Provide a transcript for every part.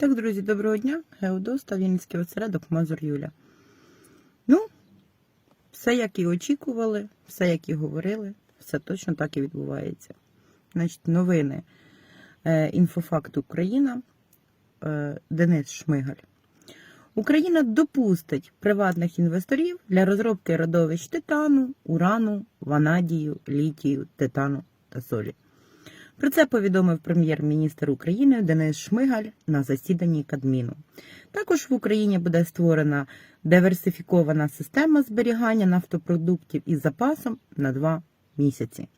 Так, друзі, доброго дня. Геодоста, Вінницький осередок, Мазур Юля. Ну, все, як і очікували, все, як і говорили, все точно так і відбувається. Значить, новини. Е, Інфофакт Україна. Е, Денис Шмигаль. Україна допустить приватних інвесторів для розробки родовищ титану, урану, ванадію, літію, титану та солі. Про це повідомив прем'єр-міністр України Денис Шмигаль на засіданні Кадміну. Також в Україні буде створена диверсифікована система зберігання нафтопродуктів із запасом на два місяці.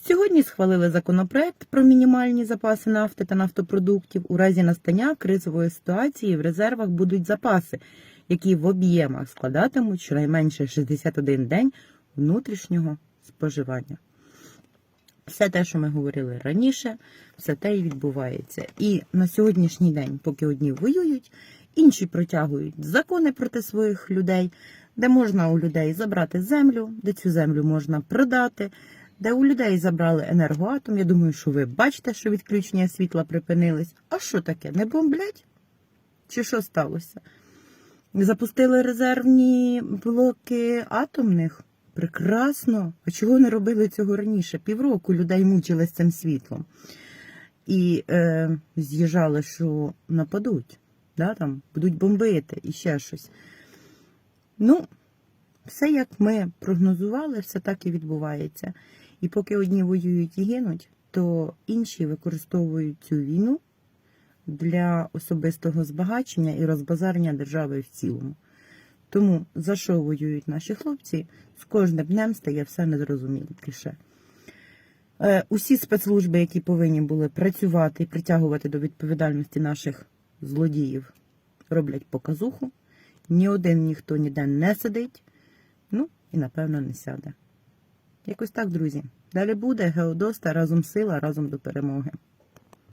Сьогодні схвалили законопроект про мінімальні запаси нафти та нафтопродуктів. У разі настання кризової ситуації в резервах будуть запаси, які в об'ємах складатимуть щонайменше 61 день внутрішнього споживання. Все те, що ми говорили раніше, все те і відбувається. І на сьогоднішній день, поки одні воюють, інші протягують закони проти своїх людей, де можна у людей забрати землю, де цю землю можна продати, де у людей забрали енергоатом. Я думаю, що ви бачите, що відключення світла припинились. А що таке? Не бомблять? Чи що сталося? Запустили резервні блоки атомних. Прекрасно. А чого не робили цього раніше? Півроку людей мучили з цим світлом. І е, з'їжджали, що нападуть, да, там, будуть бомбити і ще щось. Ну, все як ми прогнозували, все так і відбувається. І поки одні воюють і гинуть, то інші використовують цю війну для особистого збагачення і розбазарення держави в цілому. Тому за що воюють наші хлопці, з кожним днем стає все незрозуміліше. Е, Усі спецслужби, які повинні були працювати і притягувати до відповідальності наших злодіїв, роблять показуху. Ні один ніхто ніде не сидить. Ну і напевно не сяде. Якось так, друзі. Далі буде Геодоста разом сила, разом до перемоги.